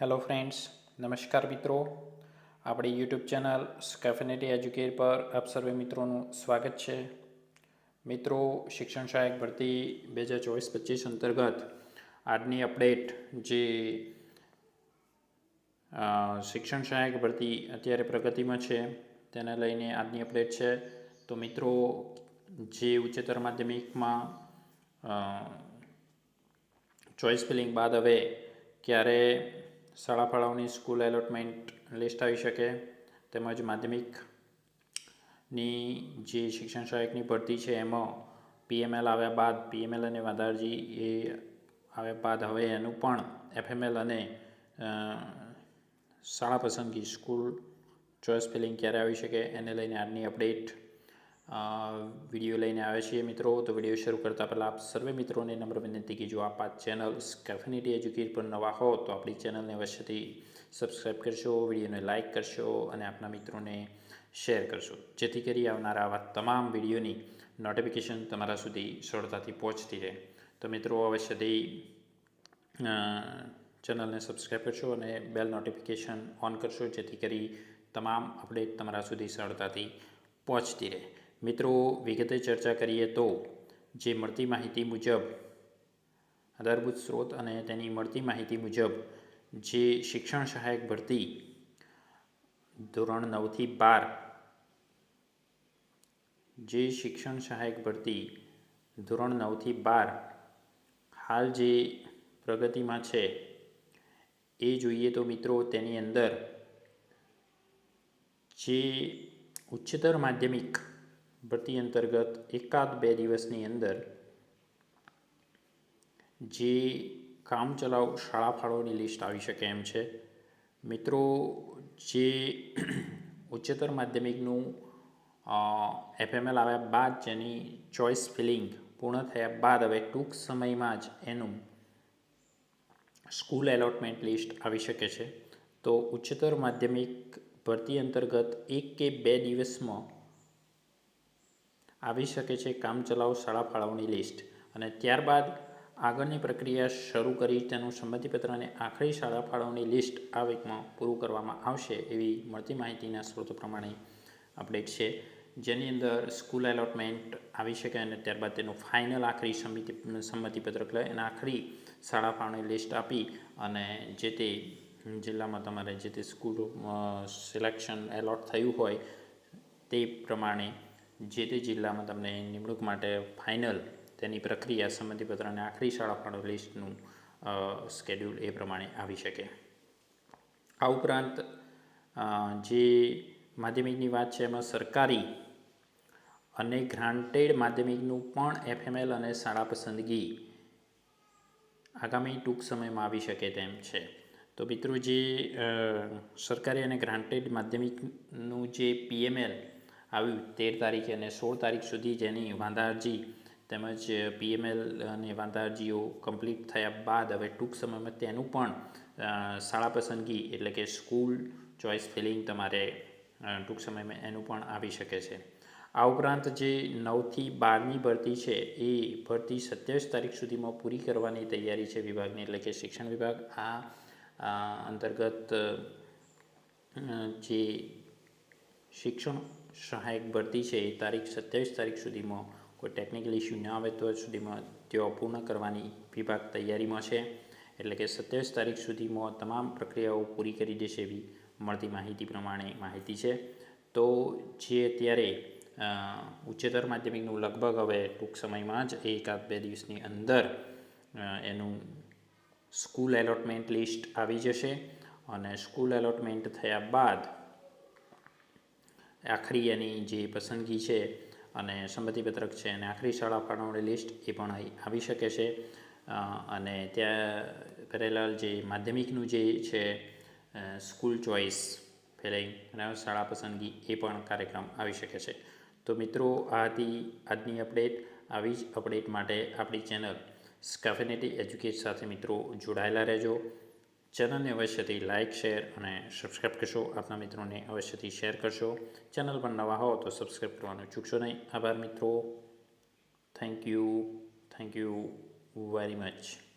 Hello friends નમસ્કાર મિત્રો. આપણી યુટ્યુબ ચેનલ સ્કેફિનેટી એજ્યુકેટ પર આપ સર્વે મિત્રોનું સ્વાગત છે. મિત્રો, શિક્ષણ સહાયક ભરતી બે હજાર ચોવીસ પચીસ અંતર્ગત આજની અપડેટ જે શિક્ષણ સહાયક ભરતી અત્યારે પ્રગતિમાં છે, તેને લઈને આજની અપડેટ છે. તો મિત્રો, જે ઉચ્ચતર માધ્યમિકમાં ચોઈસ ફિલિંગ બાદ હવે ક્યારે શાળા ફાળાઓની સ્કૂલ એલોટમેન્ટ લિસ્ટ આવી શકે. તેમજ માધ્યમિકની જે શિક્ષણ સહાયકની ભરતી છે, એમાં પીએમએલ આવ્યા બાદ, પીએમએલ અને વાદારજી એ આવ્યા બાદ હવે એનું પણ એફએમએલ અને શાળા પસંદગી, સ્કૂલ ચોઈસ ફિલિંગ ક્યારે આવી શકે એને લઈને આજની અપડેટ વીડિયો લઈને આવે છીએ મિત્રો. તો વીડિયો શરૂ કરતાં પહેલાં આપ સર્વે મિત્રોને નમ્ર વિનંતી કે જો આપ આ ચેનલ સ્કેફિનિટી એજ્યુકેટ પર નવા હો, તો આપણી ચેનલને અવશ્યથી સબસ્ક્રાઈબ કરશો વિડીયોને લાઇક કરશો અને આપના મિત્રોને શેર કરશો જેથી કરી આવનારા આવા તમામ વિડીયોની નોટિફિકેશન તમારા સુધી સરળતાથી પહોંચતી રહે. તો મિત્રો, અવશ્યથી ચેનલને સબસ્ક્રાઈબ કરશો અને બેલ નોટિફિકેશન ઓન કરશો જેથી કરી તમામ અપડેટ તમારા સુધી સરળતાથી પહોંચતી રહે. મિત્રો, વિગતે ચર્ચા કરીએ તો જે મળતી માહિતી મુજબ આધારભૂત સ્ત્રોત અને તેની મળતી માહિતી મુજબ જે શિક્ષણ સહાયક ભરતી ધોરણ નવથી બાર જે શિક્ષણ સહાયક ભરતી ધોરણ નવથી બાર હાલ જે પ્રગતિમાં છે એ જોઈએ તો મિત્રો તેની અંદર જે ઉચ્ચતર માધ્યમિક ભરતી અંતર્ગત એકાદ બે દિવસની અંદર જે કામચલાઉ શાળા ફાળોની લિસ્ટ આવી શકે એમ છે. મિત્રો, જે ઉચ્ચતર માધ્યમિકનું એફએમએલ આવ્યા બાદ જેની ચોઇસ ફિલિંગ પૂર્ણ થયા બાદ હવે ટૂંક સમયમાં જ એનું સ્કૂલ એલોટમેન્ટ લિસ્ટ આવી શકે છે. તો ઉચ્ચતર માધ્યમિક ભરતી અંતર્ગત એક કે બે દિવસમાં આવી શકે છે કામચલાઉ શાળા ફાળવણી લિસ્ટ. અને ત્યારબાદ આગળની પ્રક્રિયા શરૂ કરી તેનું સંમતિપત્રને આખરી શાળા ફાળવણી લિસ્ટ આ વીકમાં પૂરું કરવામાં આવશે એવી મળતી માહિતીના સ્ત્રોતો પ્રમાણે અપડેટ છે. જેની અંદર સ્કૂલ એલોટમેન્ટ આવી શકે અને ત્યારબાદ તેનું ફાઇનલ આખરી સમિતિ સંમતિપત્રક લઈ અને આખરી શાળા ફાળવણી લિસ્ટ આપી અને જે તે જિલ્લામાં તમારે જે તે સ્કૂલ સિલેક્શન એલોટ થયું હોય તે પ્રમાણે જે તે જિલ્લામાં તમને નિમણૂક માટે ફાઇનલ તેની પ્રક્રિયા સંમતિપત્ર અને આખરી શાળા ફાળો લિસ્ટનું સ્કેડ્યુલ એ પ્રમાણે આવી શકે. આ ઉપરાંત જે માધ્યમિકની વાત છે એમાં સરકારી અને ગ્રાન્ટેડ માધ્યમિકનું પણ એફએમએલ અને શાળા પસંદગી આગામી ટૂંક સમયમાં આવી શકે તેમ છે. તો મિત્રો જે સરકારી અને ગ્રાન્ટેડ માધ્યમિકનું જે પીએમએલ આવ્યું તેર તારીખે અને સોળ તારીખ સુધી જેની વાંધારજી તેમજ પીએમએલ અને વાંધારજીઓ કમ્પ્લીટ થયા બાદ હવે ટૂંક સમયમાં તેનું પણ શાળા પસંદગી એટલે કે સ્કૂલ ચોઇસ ફિલિંગ તમારે ટૂંક સમયમાં એનું પણ આવી શકે છે. આ ઉપરાંત જે નવથી બારની ભરતી છે એ ભરતી સત્યાવીસ તારીખ સુધીમાં પૂરી કરવાની તૈયારી છે વિભાગની એટલે કે શિક્ષણ વિભાગ. આ અંતર્ગત જે શિક્ષણ સહાયક ભરતી છે, એ તારીખ સત્યાવીસ તારીખ સુધીમાં કોઈ ટેકનિકલ ઇસ્યુ ન આવે તો સુધીમાં તેઓ પૂર્ણ કરવાની વિભાગ તૈયારીમાં છે. એટલે કે સત્યાવીસ તારીખ સુધીમાં તમામ પ્રક્રિયાઓ પૂરી કરી દેશે એવી મળતી માહિતી પ્રમાણે માહિતી છે. તો જે અત્યારે ઉચ્ચતર માધ્યમિકનું લગભગ હવે ટૂંક સમયમાં જ એકાદ બે દિવસની અંદર એનું સ્કૂલ એલોટમેન્ટ લિસ્ટ આવી જશે. અને સ્કૂલ એલોટમેન્ટ થયા બાદ આખરી એની જે પસંદગી છે અને સંમતિપત્રક છે અને આખરી શાળા ફાળવણી લિસ્ટ એ પણ આવી શકે છે. અને ત્યાં પેરેલાલ જે માધ્યમિકનું જે છે સ્કૂલ ચોઇસ ફેલાઈ અને શાળા પસંદગી એ પણ કાર્યક્રમ આવી શકે છે. તો મિત્રો, આ હતી આજની અપડેટ. આવી જ અપડેટ માટે આપણી ચેનલ સ્કાફિનેટી એજ્યુકેટ સાથે મિત્રો જોડાયેલા રહેજો. ચેનલને અવશ્યથી લાઇક શેર અને સબસ્ક્રાઈબ કરશો. આપના મિત્રોને અવશ્યથી શેર કરશો. ચેનલ પર નવા હો તો સબસ્ક્રાઈબ કરવાનું ચૂકશો નહીં. આભાર મિત્રો. Thank you. Thank you very much.